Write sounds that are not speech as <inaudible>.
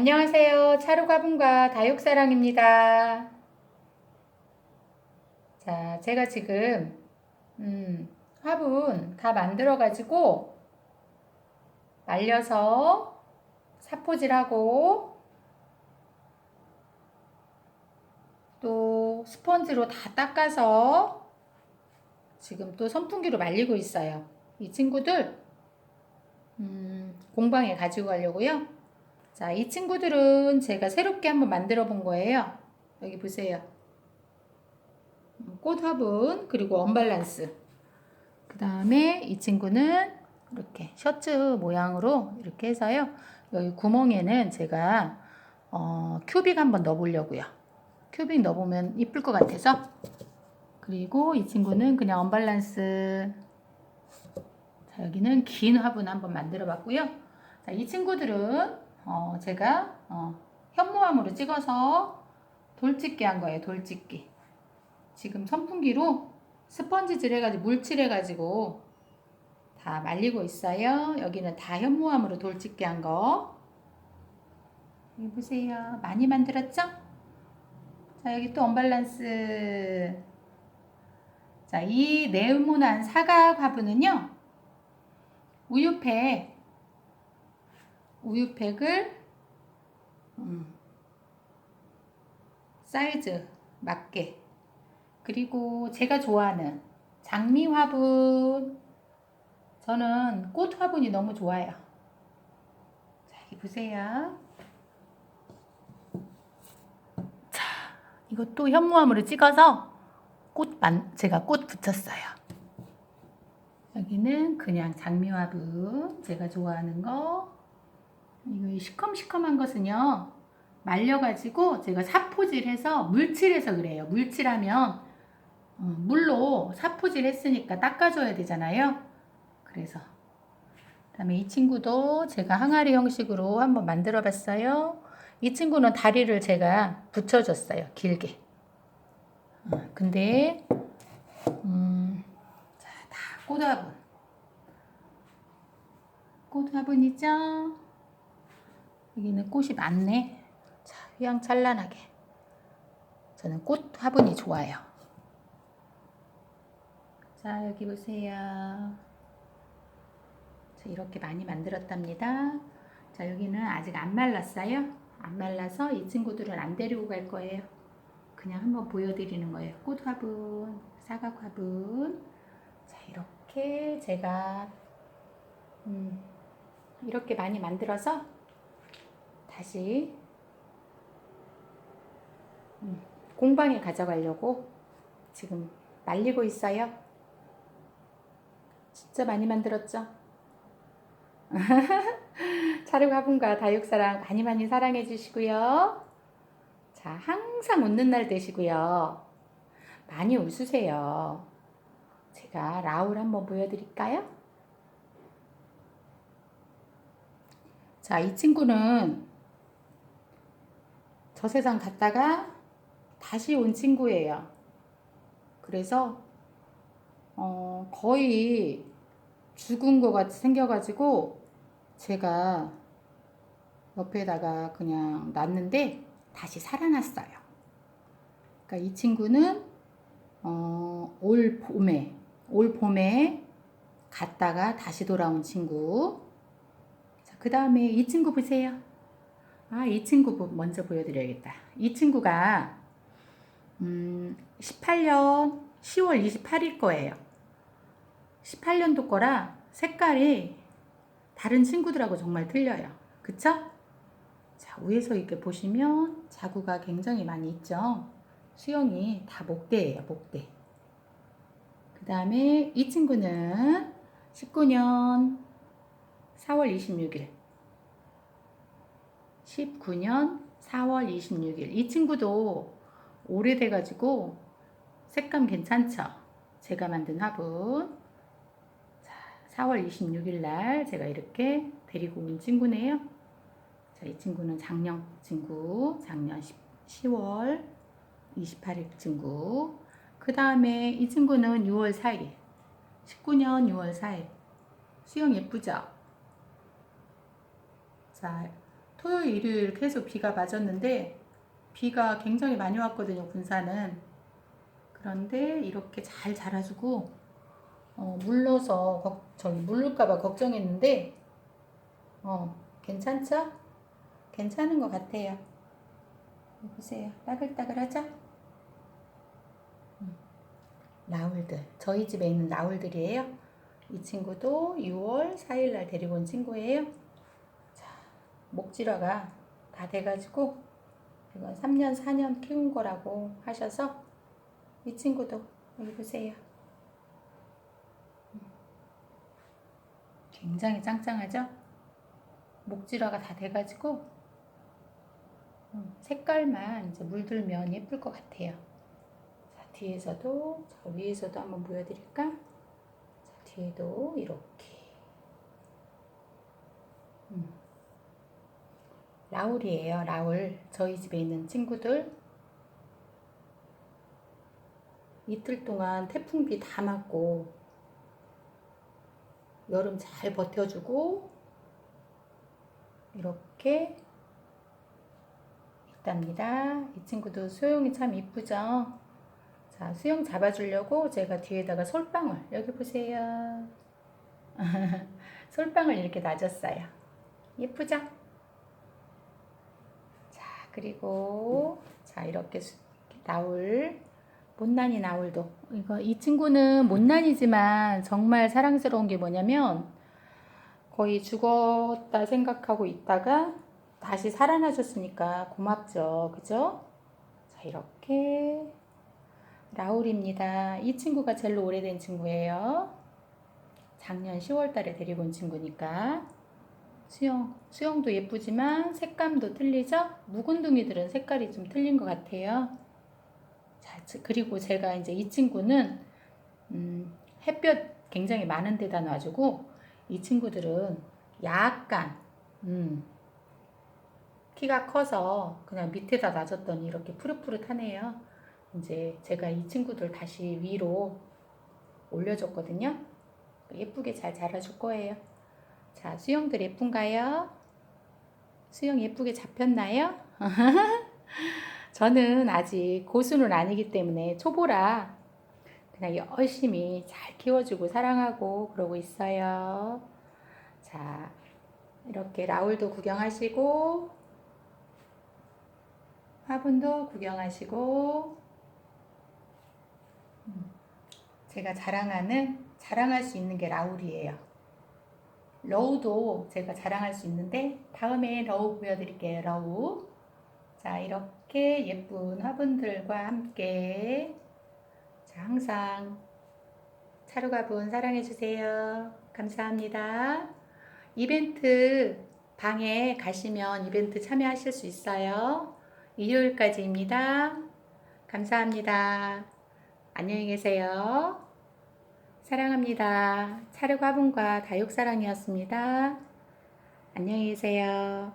안녕하세요. 차루가분과 다육사랑입니다. 자, 제가 지금 음, 화분 다 만들어가지고 말려서 사포질하고 또 스펀지로 다 닦아서 지금 또 선풍기로 말리고 있어요. 이 친구들 음, 공방에 가지고 가려고요. 자, 이 친구들은 제가 새롭게 한번 만들어 본 거예요. 여기 보세요. 음, 꽃 화분, 그리고 언밸런스. 그 다음에 이 친구는 이렇게 셔츠 모양으로 이렇게 해서요. 여기 구멍에는 제가 어, 큐빅 한번 넣어보려고요. 큐빅 넣어보면 이쁠 것 같아서. 그리고 이 친구는 그냥 언밸런스. 자, 여기는 긴 화분 한번 만들어 봤고요. 자, 이 친구들은 어, 제가 어, 현무암으로 찍어서 돌찍기 한 거예요. 돌찍기. 지금 선풍기로 스펀지질 해가지고 물칠 해가지고 다 말리고 있어요. 여기는 다 현무암으로 돌찍기 한 거. 여기 보세요. 많이 만들었죠? 자, 여기 또 언밸런스. 자, 이 네모난 사각 화분은요. 우유팩 우유팩을 음, 사이즈 맞게. 그리고 제가 좋아하는 장미 화분. 저는 꽃 화분이 너무 좋아요. 자 여기 보세요. 자 이것도 현무암으로 찍어서 꽃 만 제가 꽃 붙였어요. 여기는 그냥 장미 화분. 제가 좋아하는 거 이거 시커먼시커먼 것은요 말려가지고 제가 사포질해서 물칠해서 그래요. 물칠하면 어, 물로 사포질 했으니까 닦아줘야 되잖아요. 그래서 그다음에 이 친구도 제가 항아리 형식으로 한번 만들어봤어요. 이 친구는 다리를 제가 붙여줬어요. 길게. 어, 근데 음, 자, 다 꽃화분. 꽃화분이죠. 여기는 꽃이 많네. 자, 휘황찬란하게. 저는 꽃 화분이 좋아요. 자, 여기 보세요. 자, 이렇게 많이 만들었답니다. 자, 여기는 아직 안 말랐어요. 안 말라서 이 친구들은 안 데리고 갈 거예요. 그냥 한번 보여드리는 거예요. 꽃 화분, 사각 화분. 자, 이렇게 제가 음, 이렇게 많이 만들어서 다시 음, 공방에 가져가려고 지금 말리고 있어요. 진짜 많이 만들었죠? <laughs> 차르가분과 다육사랑 많이 많이 사랑해 주시고요. 자, 항상 웃는 날 되시고요. 많이 웃으세요. 제가 라울 한번 보여드릴까요? 자, 이 친구는 저 세상 갔다가 다시 온 친구예요. 그래서 어, 거의 죽은 것 같이 생겨가지고 제가 옆에다가 그냥 놨는데 다시 살아났어요. 그러니까 이 친구는 어, 올 봄에 올 봄에 갔다가 다시 돌아온 친구. 자, 그 다음에 이 친구 보세요. 아, 이 친구 먼저 보여드려야겠다. 이 친구가 음, 18년 10월 28일 거예요. 18년도 거라 색깔이 다른 친구들하고 정말 틀려요. 그쵸? 자, 위에서 이렇게 보시면 자구가 굉장히 많이 있죠. 수영이 다 목대예요, 목대. 그 다음에 이 친구는 19년 4월 26일. 19년 4월 26일. 이 친구도 오래돼가지고 색감 괜찮죠? 제가 만든 화분. 자, 4월 26일 날 제가 이렇게 데리고 온 친구네요. 자, 이 친구는 작년 친구, 작년 10, 10월 28일 친구. 그 다음에 이 친구는 6월 4일. 19년 6월 4일. 수영 예쁘죠? 자, 토요일, 일요일 계속 비가 맞았는데 비가 굉장히 많이 왔거든요, 군산은. 그런데 이렇게 잘 자라주고 어, 물러서 걱, 저기 물를까봐 걱정했는데 어, 괜찮죠? 괜찮은 것 같아요. 보세요. 따글따글하죠? 음. 나울들. 저희 집에 있는 나울들이에요. 이 친구도 6월 4일 날 데리고 온 친구예요. 자, 목질화가 다 돼가지고 이건 3년, 4년 키운 거라고 하셔서 이 친구도 여기 보세요. 음. 굉장히 짱짱하죠? 목질화가 다 돼가지고 음, 색깔만 이제 물들면 예쁠 것 같아요. 자, 뒤에서도, 자, 위에서도 한번 보여드릴까? 자, 뒤에도 이렇게. 라울이에요, 라울. 저희 집에 있는 친구들. 이틀 동안 태풍비 다 맞고, 여름 잘 버텨주고, 이렇게 있답니다. 이 친구도 수영이 참 이쁘죠? 자, 수영 잡아주려고 제가 뒤에다가 솔방울, 여기 보세요. <laughs> 솔방울 이렇게 놔줬어요. 예쁘죠? 자, 그리고, 자, 이렇게 수- 나올, 못난이 나울도. 이거, 이 친구는 못난이지만 정말 사랑스러운 게 뭐냐면, 거의 죽었다 생각하고 있다가 다시 살아나셨으니까 고맙죠. 그죠? 자, 이렇게. 라울입니다. 이 친구가 제일 오래된 친구예요. 작년 10월 달에 데리고 온 친구니까. 수영, 수영도 예쁘지만 색감도 틀리죠? 묵은둥이들은 색깔이 좀 틀린 것 같아요. 자, 저- 그리고 제가 이제 이 친구는, 음, 햇볕 굉장히 많은 데다 놔주고, 이 친구들은 약간, 음, 키가 커서 그냥 밑에다 놔줬더니 이렇게 푸릇푸릇하네요. 이제 제가 이 친구들 다시 위로 올려줬거든요. 예쁘게 잘 자라줄 거예요. 자, 수영들 예쁜가요? 수영 예쁘게 잡혔나요? <laughs> 저는 아직 고수는 아니기 때문에 초보라 그냥 열심히 잘 키워주고 사랑하고 그러고 있어요. 자, 이렇게 라울도 구경하시고, 화분도 구경하시고, 음, 제가 자랑하는, 자랑할 수 있는 게 라울이에요. 러우도 제가 자랑할 수 있는데, 다음에 러우 보여드릴게요, 러우. 자, 이렇게 예쁜 화분들과 함께 자, 항상 차루가분 사랑해주세요. 감사합니다. 이벤트 방에 가시면 이벤트 참여하실 수 있어요. 일요일까지입니다. 감사합니다. 안녕히 계세요. 사랑합니다. 차루가분과 다육사랑이었습니다. 안녕히 계세요.